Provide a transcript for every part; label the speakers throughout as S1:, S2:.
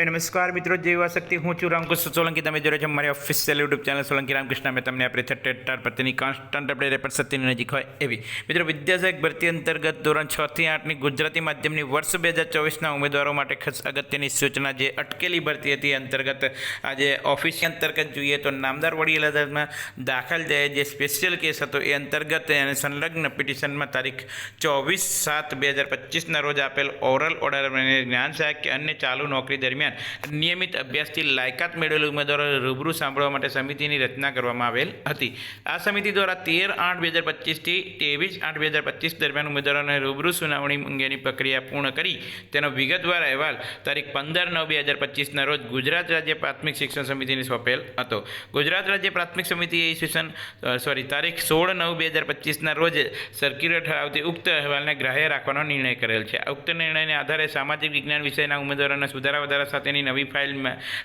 S1: નમસ્કાર મિત્રો, જય શક્તિ. હું છું રામકૃષ્ણ સોલંકી. તમે જોડે છો મારી official YouTube channel Solanki Ramkrishna. મેં તમને આપણે છઠ્ઠે ટાર પ્રત્યેની કોન્સ્ટન્ટ આપણે રેપર સત્યની નજીક હોય એવી. મિત્રો, વિદ્યાસહાયક ભરતી અંતર્ગત ધોરણ છ થી આઠની ગુજરાતી માધ્યમની વર્ષ બે હજાર ચોવીસના ઉમેદવારો માટે ખાસ અગત્યની સૂચના જે અટકેલી ભરતી હતી અંતર્ગત આજે ઓફિસ અંતર્ગત જોઈએ તો નામદાર વડી અદાલતમાં દાખલ જાય જે સ્પેશિયલ કેસ હતો એ અંતર્ગત અને સંલગ્ન પિટિશનમાં તારીખ ચોવીસ સાત બે હજાર પચીસના રોજ આપેલ ઓરલ ઓર્ડર જ્ઞાન સહાયક કે અન્ય ચાલુ નોકરી દરમિયાન નિયમિત અભ્યાસથી લાયકાત મેળવેલ ઉમેદવારો રૂબરૂ સાંભળવા માટે સમિતિની રચના કરવામાં આવેલ હતી. આ સમિતિ દ્વારા તેર આઠ બે હજાર પચીસથી ત્રેવીસ આઠ બે હજાર પચીસ દરમિયાન ઉમેદવારોને રૂબરૂ સુનાવણી અંગેની પ્રક્રિયા પૂર્ણ કરી. તેનો વિગતવાર અહેવાલ તારીખ પંદર નવ બે હજાર પચીસના રોજ ગુજરાત રાજ્ય પ્રાથમિક શિક્ષણ સમિતિને સોંપેલ હતો. ગુજરાત રાજ્ય પ્રાથમિક સમિતિએ ઈસવીસન સોરી તારીખ સોળ નવ બે હજાર પચીસના રોજ સર્ક્યુલર ઠરાવતી ઉક્ત અહેવાલને ગ્રાહ્ય રાખવાનો નિર્ણય કરેલ છે. આ ઉક્ત નિર્ણયને આધારે સામાજિક વિજ્ઞાન વિષયના ઉમેદવારોના સુધારા વધારા સાથેની નવી ફાઇલ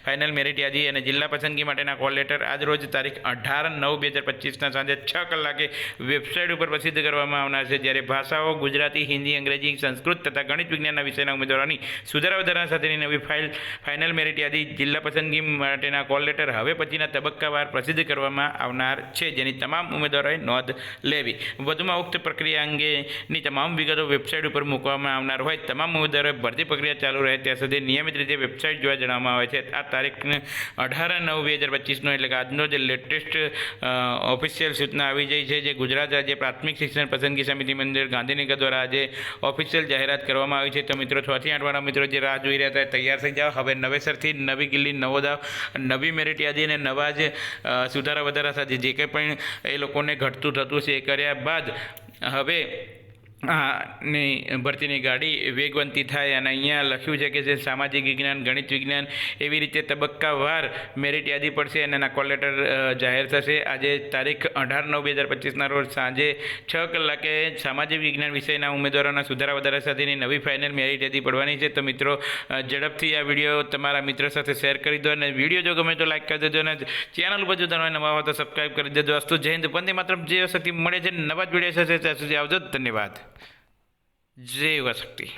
S1: ફાઇનલ મેરિટ યાદી અને જિલ્લા પસંદગી માટેના કોલ લેટર આજ રોજ તારીખ અઢાર નવ બે હજાર પચીસના સાંજે છ કલાકે વેબસાઇટ ઉપર પ્રસિદ્ધ કરવામાં આવનાર છે. જ્યારે ભાષાઓ, ગુજરાતી, હિન્દી, અંગ્રેજી, સંસ્કૃત તથા ગણિત વિજ્ઞાનના વિષયના ઉમેદવારોની સુધારા વધારા સાથેની નવી ફાઇલ ફાઇનલ મેરિટ યાદી જિલ્લા પસંદગી માટેના કોલ લેટર હવે પછીના તબક્કાવાર પ્રસિદ્ધ કરવામાં આવનાર છે, જેની તમામ ઉમેદવારોએ નોંધ લેવી. વધુમાં ઉક્ત પ્રક્રિયા અંગેની તમામ વિગતો વેબસાઇટ ઉપર મૂકવામાં આવનાર હોય. તમામ ઉમેદવારોએ ભરતી પ્રક્રિયા ચાલુ રહે ત્યાં સુધી નિયમિત રીતે વેબસાઇટ જોવા જણાવવામાં આવે છે. આ તારીખને અઢાર નવ બે હજાર પચીસનો, એટલે કે આજનો જે લેટેસ્ટ ઓફિશિયલ સૂચના આવી જઈ છે, જે ગુજરાત રાજ્ય પ્રાથમિક શિક્ષણ પસંદગી સમિતિ મંદિર ગાંધીનગર દ્વારા આજે ઓફિશિયલ જાહેરાત કરવામાં આવી છે. તો મિત્રો છ થી આઠવાળા મિત્રો જે રાહ જોઈ રહ્યા હતા તૈયાર થઈ જાઓ. હવે નવેસરથી નવી કિલ્લી નવો દાવ, નવી મેરિટ યાદી અને નવા જ સુધારા વધારા સાથે જે કંઈ પણ એ લોકોને ઘટતું થતું છે એ કર્યા બાદ હવે આ ની ભરતીની ગાડી વેગવંતી થાય અને અહીંયા લખ્યું છે કે જે સામાજિક વિજ્ઞાન, ગણિત વિજ્ઞાન એવી રીતે તબક્કાવાર મેરિટ યાદી પડશે અને એના કોલ લેટર જાહેર થશે. આજે તારીખ અઢાર નવ બે હજાર પચીસના રોજ સાંજે છ કલાકે સામાજિક વિજ્ઞાન વિષયના ઉમેદવારોના સુધારા વધારા સાથેની નવી ફાઇનલ મેરિટ યાદી પડવાની છે. તો મિત્રો ઝડપથી આ વીડિયો તમારા મિત્રો સાથે શેર કરી દો અને વીડિયો જો ગમે તો લાઇક કરી દેજો અને ચેનલ ઉપર જો તમે નવા હો તો સબસ્ક્રાઈબ કરી દેજો. અસ્તુ જય હિન્દ. વંદે માત્ર જે સુધી મળે છે નવા જ વીડિયો થશે ત્યાં સુધી આવજો. ધન્યવાદ. જય શક્તિ.